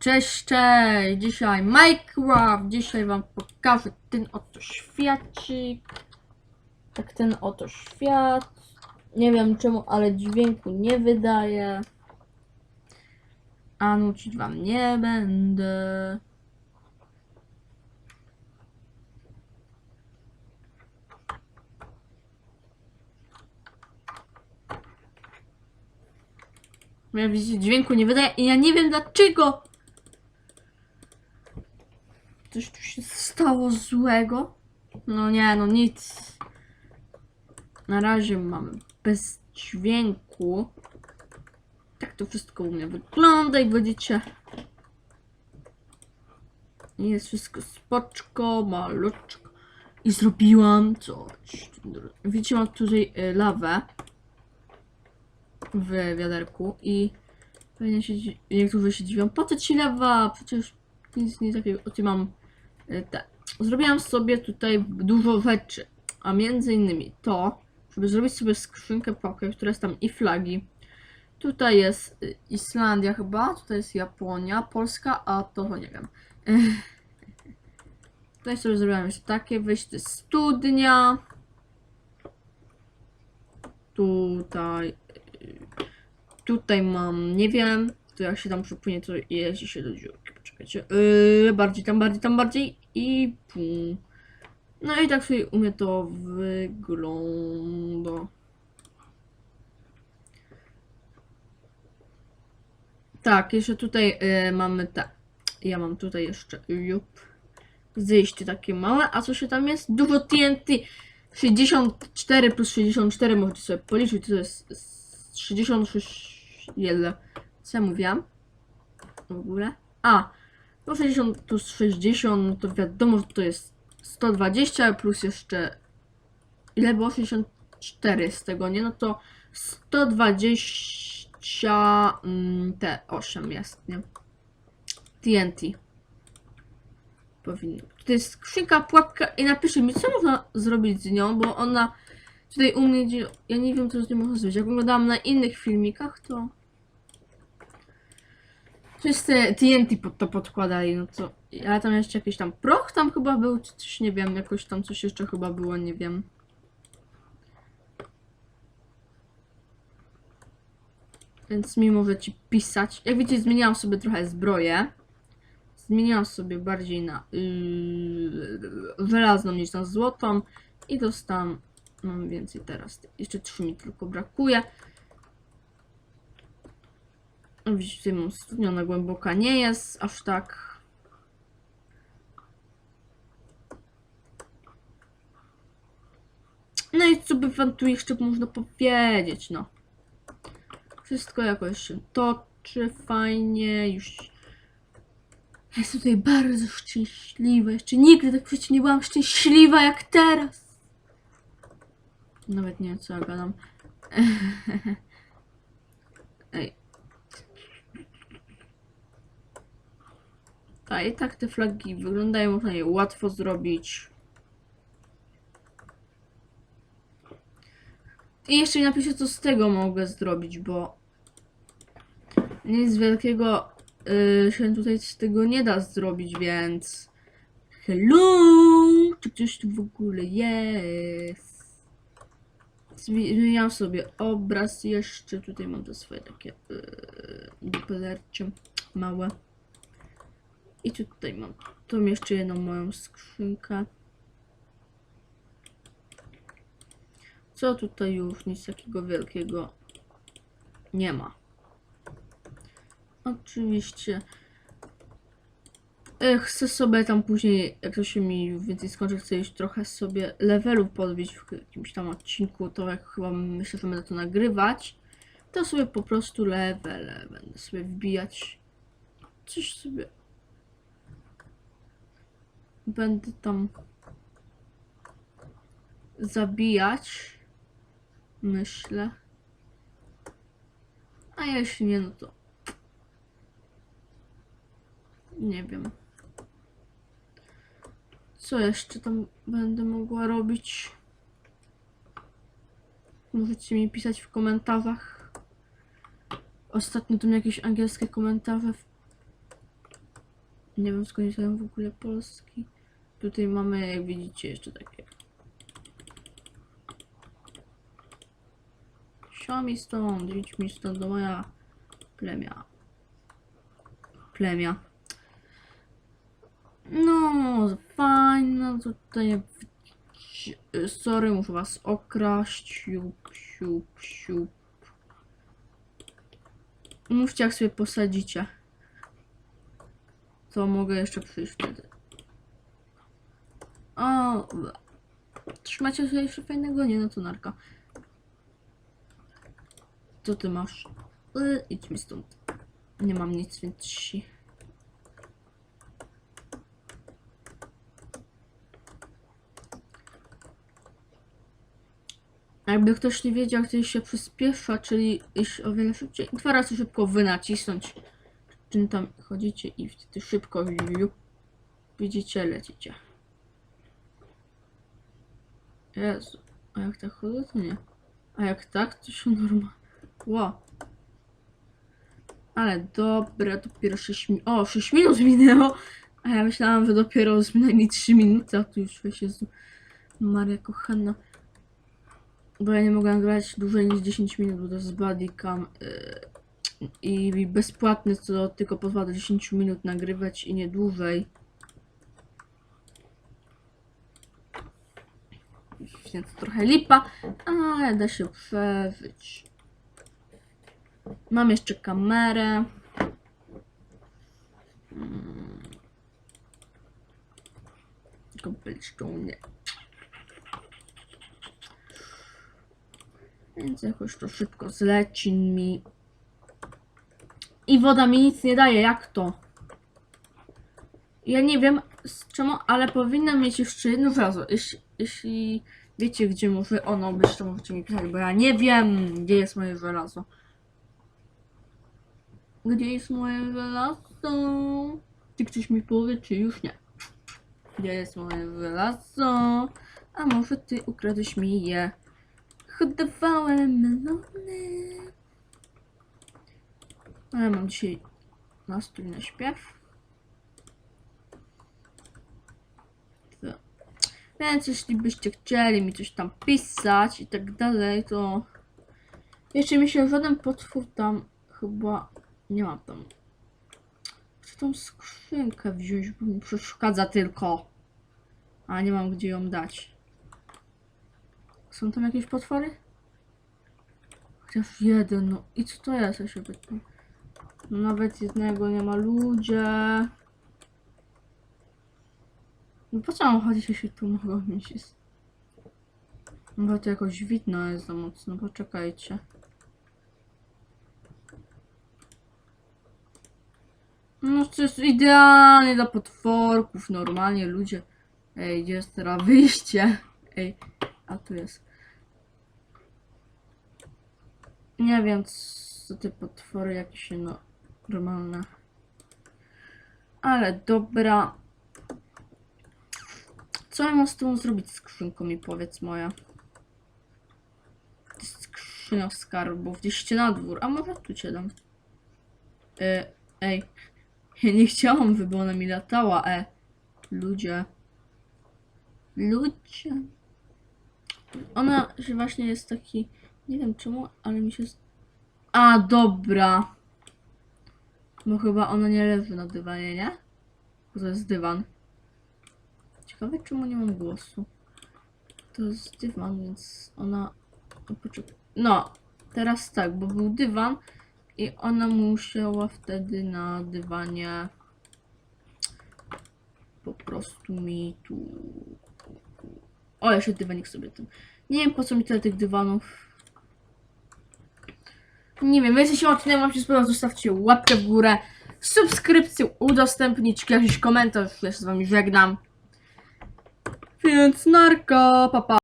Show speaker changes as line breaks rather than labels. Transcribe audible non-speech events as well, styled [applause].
Cześć, cześć! Dzisiaj Minecraft! Dzisiaj wam pokażę ten oto świacik. Tak ten oto świat. Nie wiem czemu, ale dźwięku nie wydaje. A nucić wam nie będę. Ja widzicie, dźwięku nie wydaje i ja nie wiem dlaczego. Coś tu się stało złego? No nie, no nic. Na razie mamy bez dźwięku. Tak to wszystko u mnie wygląda i widzicie. Jest wszystko spoczko, maluczko. I zrobiłam coś. Widzicie, mam tutaj y, lawę w wiaderku i pewnie się, niektórzy się dziwią, po co ci lawa? Przecież nic nie takiego. O, ty mam te. Zrobiłam sobie tutaj dużo rzeczy, a między innymi to, żeby zrobić sobie skrzynkę poker, która jest tam i flagi. Tutaj jest y, Islandia chyba, tutaj jest Japonia, Polska, a to nie wiem. [laughs] Tutaj sobie zrobiłam jeszcze takie wyjście studnia. Tutaj Tutaj mam, nie wiem, to jak się tam przepłynie, to jeździ się do dziurki. Yy, bardziej tam, bardziej tam, bardziej i pum. No i tak sobie u mnie to wygląda. Tak, jeszcze tutaj yy, mamy te. Ja mam tutaj jeszcze jup. Zejście takie małe, a co się tam jest? Dużo TNT. 64 plus 64 możecie sobie policzyć, to jest s- 66 ile? Co ja mówiłam? W ogóle? A, no 60 plus 60, no to wiadomo, że to jest 120 plus jeszcze ile było? 64 z tego, nie? No to 120 mm, te 8 jest, nie? TNT. Powinno. To jest skrzynka, pułapka i napiszcie mi, co można zrobić z nią, bo ona tutaj u mnie, ja nie wiem, co z nią można zrobić. Jak oglądałam na innych filmikach, to wszyscy TNT to podkładali, no to, ale tam jeszcze jakiś tam proch tam chyba był, czy coś, nie wiem, jakoś tam coś jeszcze chyba było, nie wiem. Więc mi możecie pisać. Jak widzicie, zmieniłam sobie trochę zbroję. Zmieniłam sobie bardziej na yy, niż na złotą i dostałam mam więcej teraz. Jeszcze trzy mi tylko brakuje. Widzicie, tutaj mam ona głęboka nie jest aż tak. No i co by wam tu jeszcze można powiedzieć, no. Wszystko jakoś się toczy fajnie, już jest tutaj bardzo szczęśliwa. Jeszcze nigdy tak przecież nie byłam szczęśliwa jak teraz. Nawet nie wiem co ja gadam. [laughs] Ej. A i tak te flagi wyglądają, można je łatwo zrobić. I jeszcze napiszę co z tego mogę zrobić, bo nic wielkiego y, się tutaj z tego nie da zrobić, więc hello, czy ktoś tu w ogóle jest? Zmi- Zmieniam sobie obraz jeszcze, tutaj mam te swoje takie yy, małe. I tutaj mam tą jeszcze jedną moją skrzynkę. Co tutaj już nic takiego wielkiego nie ma. Oczywiście. E, Chcę sobie tam później, jak to się mi więcej skończy, chcę już trochę sobie levelów podbić w jakimś tam odcinku, to jak chyba myślę, że będę to nagrywać, to sobie po prostu levele będę sobie wbijać. Coś sobie będę tam zabijać, myślę. A jeśli nie, no to nie wiem. Co jeszcze tam będę mogła robić? Możecie mi pisać w komentarzach. Ostatnio tu mi jakieś angielskie komentarze Nie wiem skąd w ogóle Polski. Tutaj mamy, jak widzicie, jeszcze takie. Sio mi stąd, idź mi stąd do moja plemia. Plemia. No, fajno tutaj. Sorry, muszę was okraść. Siup, siup, siup. Mówcie, jak sobie posadzicie. To mogę jeszcze przyjść wtedy. O, trzymacie sobie jeszcze fajnego? Nie, no to narka. Co ty masz? Y, idź mi stąd. Nie mam nic, więc si. Jakby ktoś nie wiedział, to się przyspiesza, czyli iść o wiele szybciej, dwa razy szybko wy nacisnąć, czym tam chodzicie i wtedy szybko widzicie, lecicie. Jezu, a jak tak chodzę, to nie. A jak tak, to się normalnie. Wow. Ale dobra, dopiero 6 minut. O, 6 minut minęło! A ja myślałam, że dopiero z przynajmniej 3 minuty, a tu już weź Jezu. Maria kochana. Bo ja nie mogę grać dłużej niż 10 minut, bo to jest bodycam yy, i bezpłatny, co tylko pozwala do 10 minut nagrywać i nie dłużej. Więc trochę lipa, ale da się przeżyć. Mam jeszcze kamerę. Mm. Cobblestone. Więc jakoś to szybko zleci mi. I woda mi nic nie daje, jak to? Ja nie wiem z czemu, ale powinna mieć jeszcze jedno żelazo. Jeśli, jeśli wiecie, gdzie może ono być, to możecie mi pisać, bo ja nie wiem, gdzie jest moje żelazo. Gdzie jest moje żelazo? Czy ktoś mi powie, czy już nie? Gdzie jest moje żelazo? A może ty ukradłeś mi je? Hodowałem melony. Ale mam dzisiaj nastrój na śpiew. To. Więc jeśli byście chcieli mi coś tam pisać i tak dalej, to jeszcze mi się żaden potwór tam chyba nie mam tam. Chcę tą skrzynkę wziąć, bo mi przeszkadza tylko. A nie mam gdzie ją dać. Są tam jakieś potwory? Chociaż jeden, no i co to jest? Ja się pytam. No nawet jednego nie ma ludzie. No po co mam chodzić, jeśli tu mieć jest? Bo to jakoś widno jest za mocno, poczekajcie. No to jest idealnie dla potworków, normalnie ludzie. Ej, gdzie jest teraz wyjście? Ej, a tu jest. Nie wiem, co te potwory jakieś no normalne. Ale dobra. Co ja mam z tą zrobić skrzynką mi powiedz moja? To jest skarbów, gdzieś na dwór, a może tu cię dam. E, ej, ja nie chciałam, żeby ona mi latała, e. Ludzie. Ludzie. Ona że właśnie jest taki. Nie wiem czemu, ale mi się. A, dobra. Bo chyba ona nie leży na dywanie, nie? To jest dywan. Ciekawe czemu nie mam głosu. To jest dywan, więc ona. No, teraz tak, bo był dywan i ona musiała wtedy na dywanie po prostu mi tu. O, jeszcze dywanik sobie ten. Nie wiem po co mi tyle tych dywanów. Nie wiem, jeśli się odcinek wam się spodobał, zostawcie łapkę w górę, subskrypcję, udostępnić jakiś komentarz, ja się z wami żegnam. Więc narka, papa. Pa.